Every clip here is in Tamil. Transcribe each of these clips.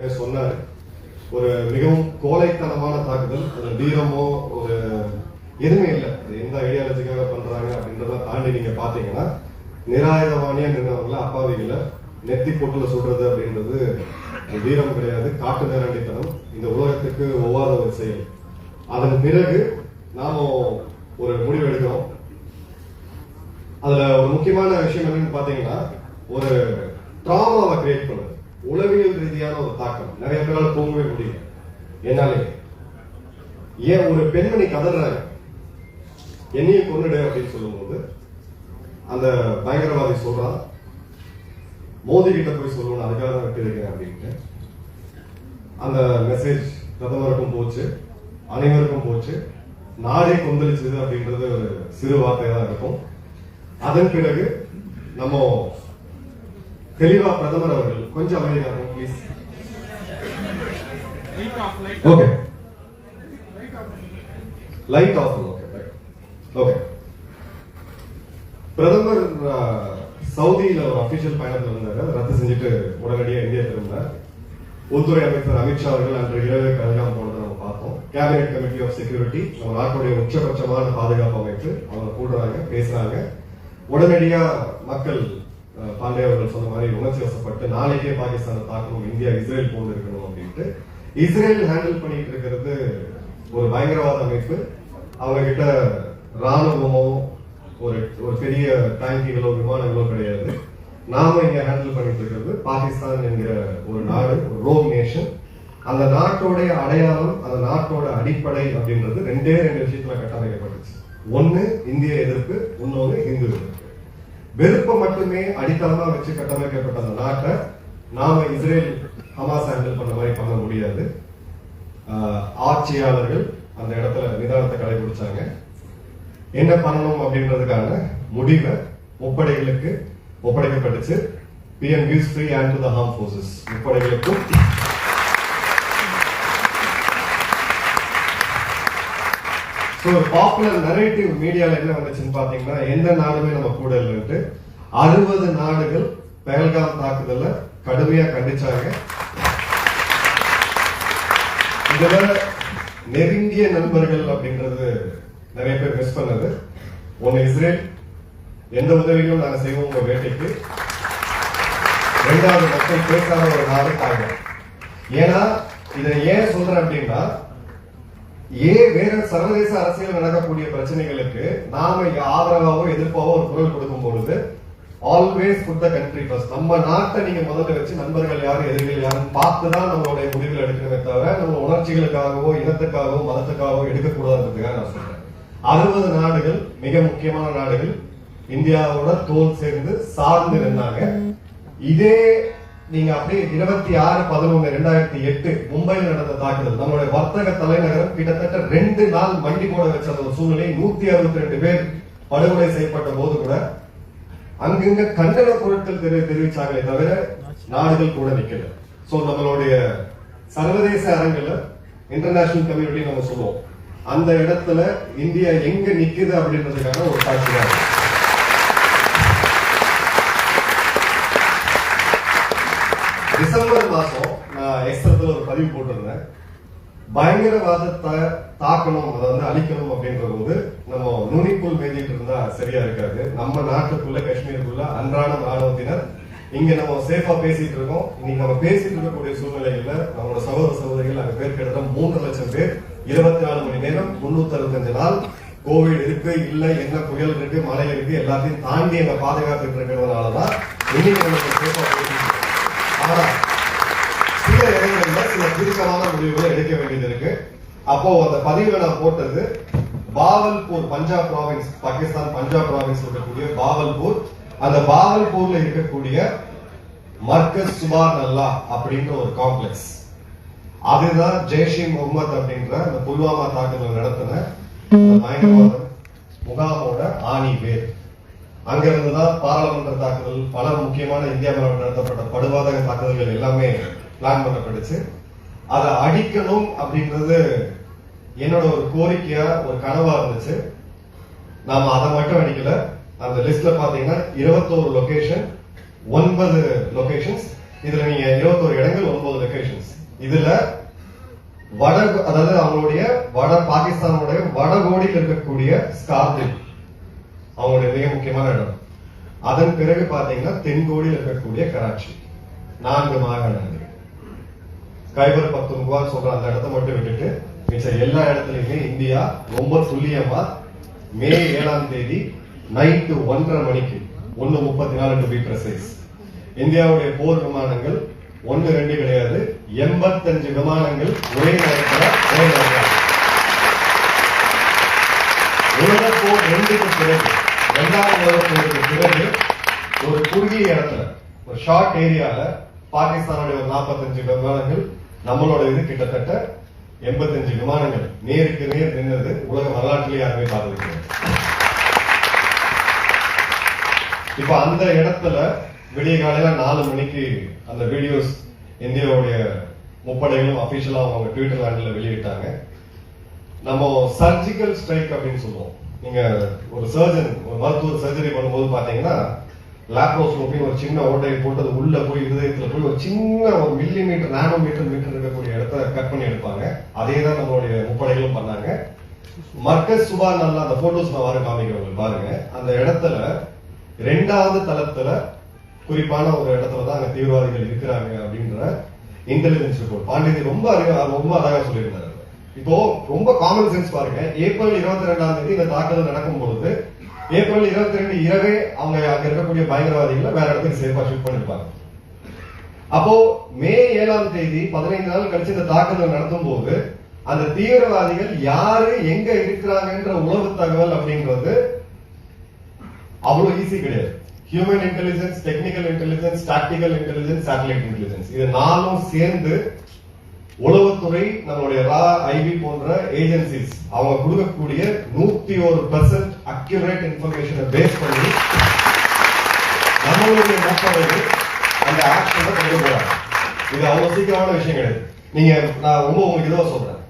சொன்னாரு. ஒரு மிகவும் கோழைத்தனமான தாக்குதல். அது வீரமோ ஒரு எதுவுமே இல்லை. அது எந்த ஐடியாலஜிக்காக பண்றாங்க அப்படின்றத தாண்டி நீங்க பாத்தீங்கன்னா நிராயுதவாணியா நின்றவங்கள அப்பாவிகளை நெத்தி பொட்டுல சுடுறது அப்படின்றது வீரம் கிடையாது. காட்டு நேரடித்தனம். இந்த உலகத்துக்கு ஒவ்வாத ஒரு செயல். அதன் பிறகு நாம ஒரு முடிவு எடுக்கிறோம். அதுல ஒரு முக்கியமான விஷயம் என்னன்னு பாத்தீங்கன்னா ஒரு ட்ராமாவை கிரியேட் பண்ணுது உளவியல் ரீதியான ஒரு தாக்கம். நிறைய பேரால் தூங்கவே முடியல. என்னாலே? ஏன் ஒரு பெண்மணி கதறாங்க என்னையும் கொண்டுடு அப்படின்னு சொல்லும்போது அந்த பயங்கரவாதி சொல்றான் மோதி கிட்ட போய் சொல்லணும் அதுக்காக தான் விட்டுருக்கேன் அப்படின்ட்டு. அந்த மெசேஜ் பிரதமருக்கும் போச்சு அனைவருக்கும் போச்சு. நாடே கொந்தளிச்சது அப்படின்றது ஒரு சிறு வார்த்தையா தான் இருக்கும். அதன் பிறகு நம்ம தெளிவா பிரதமர் அவர்கள் கொஞ்சம் அமைதியாக please okay light off okay okay பிரதமர் சவுதியில ஒரு அபிஷியல் பயணத்தில் இருந்தாரு ரத்து செஞ்சுட்டு உடனடியாக இந்தியா திரும்பினார். உள்துறை அமைச்சர் அமித்ஷா அவர்கள் அன்று இரவு கல்காம் போனதை நம்ம பார்த்தோம். கேபினெட் கமிட்டி ஆஃப் செக்யூரிட்டி நம்ம நாட்டுடைய உச்சபட்சமான பாதுகாப்பு அமைப்பு. அவங்க கூடுறாங்க பேசுறாங்க. உடனடியா மக்கள் பாண்டே அவர்கள் சொன்ன மாதிரி உணர்ச்சி வசப்பட்டு நாளைக்கே பாகிஸ்தானை தாக்கணும் இந்தியா இஸ்ரேல் போன்று இருக்கணும் அப்படின்ட்டு இஸ்ரேல் ஹேண்டில் பண்ணிட்டு இருக்கிறது ஒரு பயங்கரவாத அமைப்பு. அவங்க கிட்ட ராணுவமோ ஒரு ஒரு பெரிய டேங்கிகளோ விமானங்களோ கிடையாது. நாம இங்க ஹேண்டில் பண்ணிட்டு இருக்கிறது பாகிஸ்தான் என்கிற ஒரு நாடு ஒரு ரோம் நேஷன். அந்த நாட்டோடைய அடையாளம் அந்த நாட்டோட அடிப்படை அப்படின்றது ரெண்டே ரெண்டு விஷயத்துல கட்டமைக்கப்பட்டுச்சு. ஒன்னு இந்திய எதிர்ப்பு இன்னொன்னு இந்து எதிர்ப்பு. வெறுப்பை மட்டுமே அடித்தளமா வச்சு கட்டமைக்கப்பட்ட அந்த நாட்டை நாம இஸ்ரேல் ஹமாஸ் ஹேண்டில் பண்ண மாதிரி பண்ண முடியாது. ஆட்சியாளர்கள் அந்த இடத்துல நிதானத்தை கடைபிடிச்சாங்க. என்ன பண்ணணும் அப்படின்றதுக்கான முடிவை முப்படைகளுக்கு ஒப்படைக்கப்பட்டுச்சு. PM gives free and to the armed forces முப்படைகளுக்கும் so ஒரு பாப்புலர் நரேட்டிவ் மீடியாவில் என்ன வந்துச்சுன்னு பார்த்தீங்கன்னா எந்த நாடுமே நம்ம கூட இல்லைன்ட்டு அறுபது நாடுகள் பெஹல்காம் தாக்குதல கடுமையாக கண்டிச்சாங்க. இதில் நெருங்கிய நண்பர்கள் அப்படின்றது நிறைய பேர் மிஸ் பண்ணது. ஒன்று இஸ்ரேல் எந்த உதவிகளும் நாங்கள் செய்வோம் உங்கள் வேட்டைக்கு. ரெண்டாவது மக்கள் பேசாத ஒரு நாடு தாங்க ஏன்னா இதை ஏன் சொல்றேன் அப்படின்னா ஏன் வேற சர்வதேச அரசியல் நடக்கக்கூடிய பிரச்சனைகளுக்கு நாம ஆதரவாகவோ எதிர்ப்பாவோ ஒரு குரல் கொடுக்கும் பொழுது always put the country first நம்ம நாட்டை நீங்க முதல்ல வச்சு நண்பர்கள் யாரு எதிரிகள் யாருன்னு பார்த்து தான் நம்மளுடைய முடிவுகள் எடுக்கணுமே தவிர நம்ம உணர்ச்சிகளுக்காகவோ இனத்துக்காகவோ மதத்துக்காகவோ எடுக்கக்கூடாதுன்றதுக்காக நான் சொல்றேன். அறுபது நாடுகள் மிக முக்கியமான நாடுகள் இந்தியாவோட தோல் சேர்ந்து சார்ந்து இருந்தாங்க இதே நீங்க அப்படியே இருபத்தி ஆறு பதினொன்னு ரெண்டாயிரத்தி எட்டு மும்பையில் நடந்த தாக்குதல் நம்மளுடைய வர்த்தக தலைநகரம் கிட்டத்தட்ட ரெண்டு நாள் மண்டி போட வச்ச அந்த சூழ்நிலை நூத்தி அறுபத்தி ரெண்டு பேர் படுகொலை செய்யப்பட்ட போது கூட அங்கங்க கண்டன பொருட்கள் தெரி தெரிவிச்சாங்களே தவிர நாடுகள் கூட நிக்கல. சோ நம்மளுடைய சர்வதேச அரங்குல இன்டர்நேஷனல் கம்யூனிட்டி நம்ம சொல்லுவோம். அந்த இடத்துல இந்தியா எங்க நிக்குது அப்படின்றதுக்கான ஒரு சாட்சியா டிசம்பர் மாசம் நான் எக்ஸ்ட்ரத்துல ஒரு பதிவு போட்டிருந்தேன். பயங்கரவாதத்தை தாக்கணும் அதை வந்து அழிக்கணும் அப்படின்ற போது நம்ம நுனிக்குள் மேஞ்சிட்டு இருந்தா சரியா இருக்காது. நம்ம நாட்டுக்குள்ள காஷ்மீருக்குள்ள அன்றாட ராணுவத்தினர் இங்க நம்ம சேஃபா பேசிட்டு இருக்கோம். இன்னைக்கு நம்ம பேசிட்டு இருக்கக்கூடிய சூழ்நிலையில நம்மளோட சகோதர சகோதரிகள் அங்க பேர் கிட்டத்தட்ட மூன்று லட்சம் பேர். இருபத்தி நாலு மணி நேரம் முன்னூத்தி அறுபத்தஞ்சு நாள் கோவிட் இருக்கு இல்ல என்ன புயல் இருக்கு மழை இருக்கு எல்லாத்தையும் தாண்டி எங்க பாதுகாத்துட்டு இருக்கிறதுனாலதான் இன்னைக்கு நம்ம சேஃபா பேசிட்டு இருக்கோம் ஆனா சில இடங்கள்ல முடிவுகளை எடுக்க வேண்டியது இருக்கு. அப்போ அந்த பதிவுல நான் போட்டது பாவல்பூர் பஞ்சாப் ப்ராவின்ஸ் பாகிஸ்தான் பஞ்சாப் ப்ராவின்ஸ் இருக்கக்கூடிய பாவல்பூர் அந்த பாவல்பூர்ல இருக்கக்கூடிய மர்கஸ் சுபார் நல்லா அப்படின்ற ஒரு காம்ப்ளெக்ஸ் அதுதான் ஜெய்ஷி முகமது அப்படின்ற அந்த புல்வாமா தாக்குதல் நடத்தின பயங்கரவாத முகாமோட ஆணி வேர் அங்கிருந்துதான் பாராளுமன்ற தாக்குதல் பல முக்கியமான இந்தியா நடத்தப்பட்ட படுவாதக தாக்குதல்கள் எல்லாமே பிளான் பண்ணப்பட்டுச்சு. அதை அடிக்கணும் அப்படின்றது என்னோட ஒரு கோரிக்கையா ஒரு கனவா இருந்துச்சு. நாம அதை மட்டும் அடிக்கல. அந்த லிஸ்ட்ல பாத்தீங்கன்னா இருபத்தோரு லொகேஷன் ஒன்பது லொகேஷன்ஸ் இதுல நீங்க இருபத்தோரு இடங்கள் ஒன்பது லொகேஷன்ஸ் இதுல வட அதாவது அவங்களுடைய வட பாகிஸ்தானுடைய வடகோடியில் இருக்கக்கூடிய ஸ்கார்தில் அவங்களுடைய மிக முக்கியமான இடம். அதன் பிறகு பாத்தீங்கன்னா தென்கோடியில் இருக்கக்கூடிய கராச்சி. நான்கு மாகாணங்கள். கைபர் பக்துன்குவா சொல்ற அந்த இடத்த மட்டும் விட்டுட்டு மிச்ச எல்லா இடத்துலயுமே இந்தியா ரொம்ப துல்லியமா மே ஏழாம் தேதி நைட்டு ஒன்றரை மணிக்கு ஒன்னு முப்பத்தி நாலு டு பி பிரசைஸ் இந்தியாவுடைய போர் விமானங்கள் ஒன்னு ரெண்டு கிடையாது எண்பத்தஞ்சு விமானங்கள் ஒரே நேரத்தில் உலக போர் ரெண்டுக்கு பிறகு இரண்டாம் உலக போருக்கு பிறகு ஒரு குறுகிய இடத்துல ஒரு ஷார்ட் ஏரியால பாகிஸ்தானுடைய நாற்பத்தஞ்சு விமானங்கள் நம்மளோட இது கிட்டத்தட்ட எண்பத்தஞ்சு விமானங்கள் நேருக்கு நேர் நின்றது உலக வரலாற்றிலே யாருமே பார்த்தது இப்ப அந்த இடத்துல விடிய காலையில நாலு மணிக்கு அந்த வீடியோஸ் இந்தியாவுடைய முப்படைகளும் அபிஷியலா அவங்க ட்விட்டர் ஹேண்டில் வெளியிட்டாங்க. நம்ம சர்ஜிக்கல் ஸ்ட்ரைக் அப்படின்னு சொல்லுவோம். நீங்க ஒரு சர்ஜன் ஒரு மருத்துவர் சர்ஜரி பண்ணும்போது பாத்தீங்கன்னா லேப்ரோஸ்கோப்பி ஒரு சின்ன ஓட்டையை போட்டு அது உள்ள போய் இருதயத்துல போய் ஒரு சின்ன ஒரு millimetre nanometre metre இருக்கக்கூடிய இடத்த கட் பண்ணி எடுப்பாங்க. அதே தான் நம்மளுடைய முப்படைகளும் பண்ணாங்க. மர்கஸ் சுபா நல்லா அந்த போட்டோஸ் நான் வர காமிக்கிறவங்க பாருங்க. அந்த இடத்துல ரெண்டாவது தளத்துல குறிப்பான ஒரு இடத்துல தான் அங்க தீவிரவாதிகள் இருக்கிறாங்க அப்படின்ற இன்டெலிஜென்ஸ் ரிப்போர்ட் பாண்டியன் ரொம்ப அழகா ரொம்ப அழகா சொல்லியிருந்தாரு. இப்போ ரொம்ப காமன் சென்ஸ் பாருங்க. ஏப்ரல் இருபத்தி ரெண்டாம் தேதி இந்த தாக்குதல் நடக்கும் பொழுது ஏப்ரல் இருபத்தி ரெண்டு இரவே அவங்க அங்க இருக்கக்கூடிய பயங்கரவாதிகளை வேற இடத்துக்கு சேஃபா ஷூட் பண்ணிருப்பாங்க. அப்போ மே ஏழாம் தேதி பதினைந்து நாள் கழிச்சு இந்த தாக்குதல் நடத்தும் போது அந்த தீவிரவாதிகள் யாரு எங்க இருக்கிறாங்கன்ற உளவு தகவல் அப்படின்றது அவ்வளவு ஈஸி கிடையாது. Human intelligence technical intelligence tactical intelligence satellite intelligence இது நாலும் சேர்ந்து உளவுத்துறை நம்மளுடைய ரா ஐபி போன்ற ஏஜென்சிஸ் அவங்க கொடுக்கக்கூடிய நூத்தி ஒரு பெர்சன்ட் அக்யூரேட் இன்ஃபர்மேஷனை பேஸ் பண்ணி நம்மளுடைய மக்களுக்கு அந்த ஆக்ஷனை கொண்டு போறாங்க. இது அவ்வளவு சீக்கிரமான விஷயம் கிடையாது. நீங்க நான் ரொம்ப உங்களுக்கு இதுவா சொல்றேன்.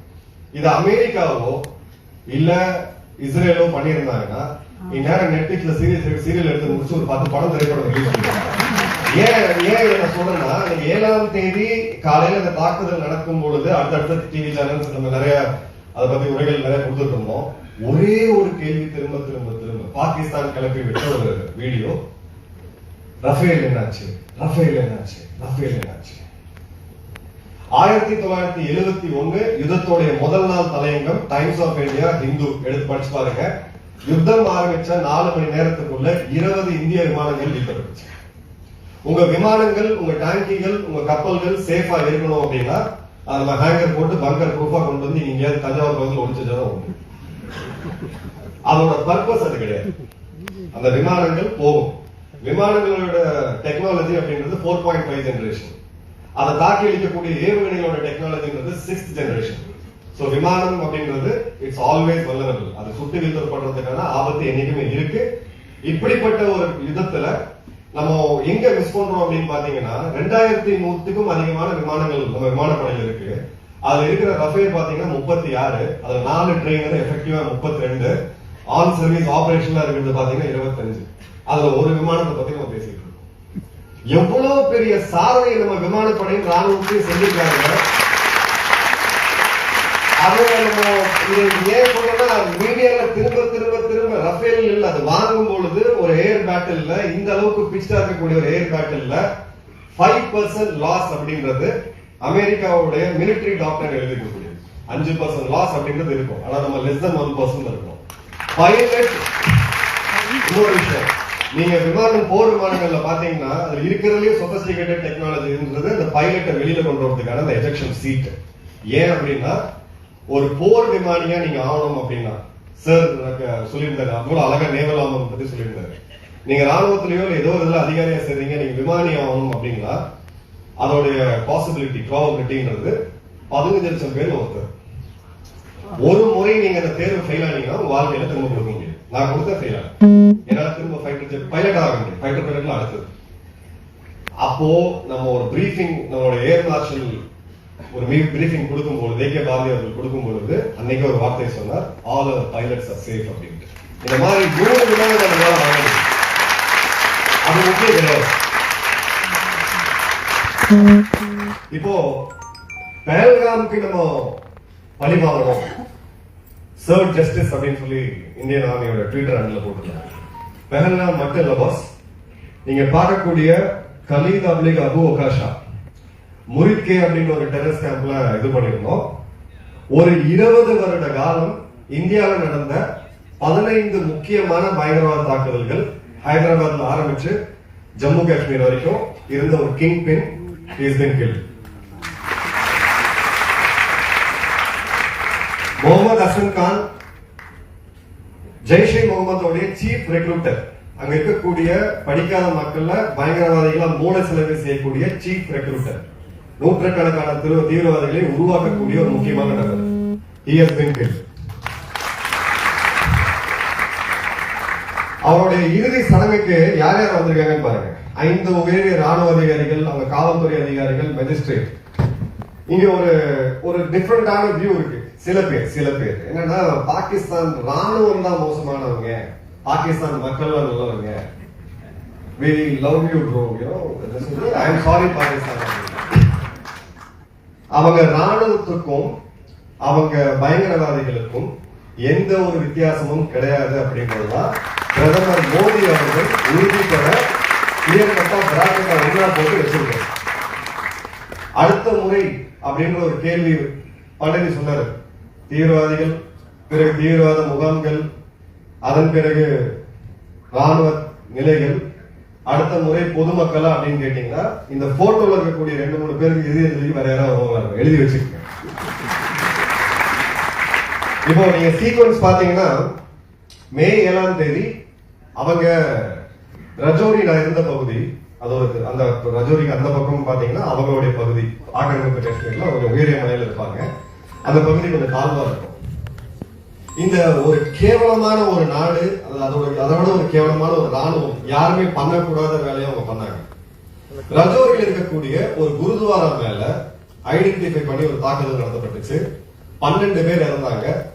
இது அமெரிக்காவோ இல்ல இஸ்ரேலோ பண்ணியிருந்தாங்கன்னா இந்நேரம் நெட்ஃபிளிக்ஸ்ல சீரியல் சீரியல் எடுத்து முடிச்சு ஒரு பத்து படம் திரைப்படம் ரிலீஸ் ஏன் ஏன் என்ன சொல்றேன்னா ஏழாம் தேதி காலையில இந்த தாக்குதல் நடக்கும் பொழுது அடுத்தடுத்த டிவி சேனல்ஸ் நம்ம நிறைய அதை பத்தி உரைகள் நிறைய கொடுத்துட்டு இருந்தோம். ஒரே ஒரு கேள்வி திரும்ப திரும்ப திரும்ப பாகிஸ்தான் கிளப்பி விட்ட ஒரு வீடியோ. ரஃபேல் என்னாச்சு? ரஃபேல் என்னாச்சு? ரஃபேல் என்னாச்சு? ஆயிரத்தி தொள்ளாயிரத்தி எழுபத்தி ஒண்ணு யுத்தத்தோடைய முதல் நாள் தலையங்கம் டைம்ஸ் ஆஃப் இந்தியா ஹிந்து எடுத்து படிச்சு பாருங்க. யுத்தம் ஆரம்பிச்ச நாலு மணி நேரத்துக்குள்ள இருபது இந்திய விமானங்கள் வீழ்த்தப்பட்டுச்சு. உங்க விமானங்கள் உங்க டேங்கிகள் உங்க கப்பல்கள் சேஃபா இருக்கணும் அப்படின்னா அதை நம்ம ஹேங்கர் போட்டு பங்கர் ப்ரூஃபா கொண்டு வந்து நீங்க எங்கேயாவது தஞ்சாவூர் பகுதியில் ஒழிச்சதான் உண்டு. அதோட பர்பஸ் அது கிடையாது. அந்த விமானங்கள் போகும். விமானங்களோட டெக்னாலஜி அப்படின்றது ஃபோர் பாயிண்ட் ஃபைவ் ஜெனரேஷன் அதை தாக்கி அளிக்கக்கூடிய ஏவுகணைகளோட டெக்னாலஜின்றது சிக்ஸ்த் ஜெனரேஷன் சோ விமானம் அப்படின்றது இட்ஸ் ஆல்வேஸ் வல்லரபிள் அது சுட்டு வீழ்த்தப்படுறதுக்கான ஆபத்து என்னைக்குமே இருக்கு. இப்படிப்பட்ட ஒரு யுத்தத்துல நம்ம எங்க மிஸ் பண்றோம் அப்படின்னு பாத்தீங்கன்னா ரெண்டாயிரத்தி நூத்துக்கும் அதிகமான விமானங்கள் நம்ம விமானப்படையில இருக்கு. அதுல இருக்கிற ரஃபேல் பாத்தீங்கன்னா முப்பத்தி ஆறு அதுல நாலு ட்ரெயின் எஃபெக்டிவா முப்பத்தி ரெண்டு ஆன் சர்வீஸ் ஆபரேஷன்ல இருக்கிறது பாத்தீங்கன்னா இருபத்தஞ்சு. அதுல ஒரு விமானத்தை பத்தி நம்ம பேசிட்டு இருக்கோம். எவ்வளவு பெரிய சாதனை நம்ம விமானப்படையும் ராணுவத்தையும் செஞ்சிருக்காங்க? அதை நம்ம இது ஏன் சொல்றேன்னா மீடியால திரும்ப திரும்ப திரும்ப ரஃபேல் இல்ல அது வாங்கும் பொழுது ஒரு ஏர் பேட்டில்ல இந்த அளவுக்கு பிச்சா இருக்கக்கூடிய ஒரு ஏர் பேட்டில்ல ஃபைவ் பர்சன்ட் லாஸ் அப்படின்றது அமெரிக்காவுடைய மிலிட்டரி டாக்டர் எழுதிக்கக்கூடியது அஞ்சு பர்சன்ட் லாஸ் அப்படின்றது இருக்கும். ஆனா நம்ம லெஸ் தன் ஒன் பர்சன்ட் இருக்கும். பைலட் இன்னொரு விஷயம். நீங்க விமானம் போர் விமானங்கள்ல பாத்தீங்கன்னா அது இருக்கிறதுலயே சொபஸ்டிகேட்டட் டெக்னாலஜின்றது அந்த பைலட்டை வெளியில கொண்டு வரதுக்கான அந்த எஜெக்ஷன் சீட் ஏன் அப்படின்னா ஒரு போர் விமானியா நீங்க ஆகணும் அப்படின்னா சார் சொல்லியிருந்தாரு. அவ்வளவு அழகா நேவல் ஆமன் பத்தி சொல்லியிருந்தாரு. நீங்க ராணுவத்திலயோ ஏதோ இதுல அதிகாரியா சேர்றீங்க நீங்க விமானி ஆகணும் அப்படின்னா அதோடைய பாசிபிலிட்டி ப்ராபபிலிட்டிங்கிறது பதினஞ்சு லட்சம் பேர் ஒருத்தர். ஒரு முறை நீங்க அந்த தேர்வு ஃபெயில் ஆனீங்கன்னா உங்க வாழ்க்கையில திரும்ப கொடுக்க முடியும் நான் கொடுத்த ஃபெயில் ஆனேன் என்னால திரும்ப ஃபைட்டர் பைலட் ஆக முடியும் ஃபைட்டர் பைலட்ல அடுத்தது. அப்போ நம்ம ஒரு பிரீஃபிங் நம்மளோட ஏர் மார்ஷல் ஒரு பிரீஃபிங் கொடுக்கும்போது தேக்கிய பாரதி அவர்கள் கொடுக்கும் பொழுது அன்னைக்கு ஒரு வார்த்தை சொன்னார் all our pilots are safe அப்படின்ட்டு. இந்த மாதிரி மூணு விமானங்கள் நம்மளால வாங்க முடியும். அது முக்கியம் கிடையாது. இப்போ பெஹல்காமுக்கு நம்ம பழி வாங்கணும் சர்வ் ஜஸ்டிஸ் அப்படின்னு சொல்லி இந்தியன் ஆர்மியோட ட்விட்டர் ஹேண்டில் போட்டிருந்தாங்க பெஹல்காம் மட்டும் இல்ல பாஸ் நீங்க பார்க்கக்கூடிய கலீத் அப்லிக் அபு ஒகாஷா முரிக்கே அப்படின்னு ஒரு டெரஸ் கேம்ப்ல இது பண்ணியிருந்தோம். ஒரு இருபது வருட காலம் இந்தியாவில் நடந்த பதினைந்து முக்கியமான பயங்கரவாத தாக்குதல்கள் ஹைதராபாத்ல ஆரம்பிச்சு ஜம்மு காஷ்மீர் வரைக்கும் இருந்த ஒரு kingpin he's been killed. Muhammad Hasan Khan Jaishe முகமதோடைய chief recruiter அங்க இருக்கக்கூடிய படிக்காத மக்கள்ல பயங்கரவாதிகளா மூல செலவு செய்யக்கூடிய சீஃப் ரெக்ரூட்டர் நூற்றுக்கணக்கான திரு- தீவிரவாதிகளை உருவாக்கக்கூடிய ஒரு முக்கியமான நபர். He has அவருடைய இறுதி சடங்குக்கு யார் யார் வந்திருக்காங்கன்னு பாருங்க. ஐந்து உயரிய ராணுவ அதிகாரிகள் அவங்க காவல்துறை அதிகாரிகள் மெஜிஸ்ட்ரேட் இங்க ஒரு ஒரு டிஃப்ரெண்டான வியூ இருக்கு. சில பேர் சில பேர். என்னன்னா பாகிஸ்தான் ராணுவம் தான் மோசமானவங்க. பாகிஸ்தான் மக்கள் தான் நல்லவங்க. We love you bro. I know Pakistan. அவங்க ராணுவத்துக்கும் அவங்க பயங்கரவாதிகளுக்கும் எந்த ஒரு வித்தியாசமும் கிடையாது அப்படின்றதுதான் பிரதமர் மோடி அவர்கள் உறுதிபட பெற பிரியங்கா பிராக்கெட்டை போட்டு வச்சிருக்கோம் அடுத்த முறை அப்படின்ற ஒரு கேள்வி பழனி சொன்னார். தீவிரவாதிகள் பிறகு தீவிரவாத முகாம்கள் அதன் பிறகு ராணுவ நிலைகள் அடுத்த முறை பொதுமக்களா அப்படின்னு கேட்டீங்கன்னா இந்த போட்டோல இருக்கக்கூடிய ரெண்டு மூணு பேருக்கு எது எழுதி வேற யாராவது எழுதி வச்சிருக்கேன். இப்போ நீங்க சீக்வன்ஸ் பாத்தீங்கன்னா மே ஏழாம் தேதி அவங்க ரஜோரி நான் இருந்த பகுதி அது ஒரு அந்த ரஜோரிக்கு அந்த பக்கம் பாத்தீங்கன்னா அவங்களுடைய பகுதி. ஆக்கிரமிப்பு காஷ்மீர்ல அவங்க உயரிய மலையில இருப்பாங்க. அந்த பகுதி கொஞ்சம் தாழ்வா இருக்கும். இந்த ஒரு கேவலமான ஒரு நாடு அது அதோட அதோட ஒரு கேவலமான ஒரு ராணுவம் யாருமே பண்ணக்கூடாத வேலையை அவங்க பண்ணாங்க. ரஜோரியில் இருக்கக்கூடிய ஒரு குருத்வாரா மேல ஐடென்டிஃபை பண்ணி ஒரு தாக்குதல் நடத்தப்பட்டுச்சு. பன்னெண்டு பேர் இறந்தாங்க.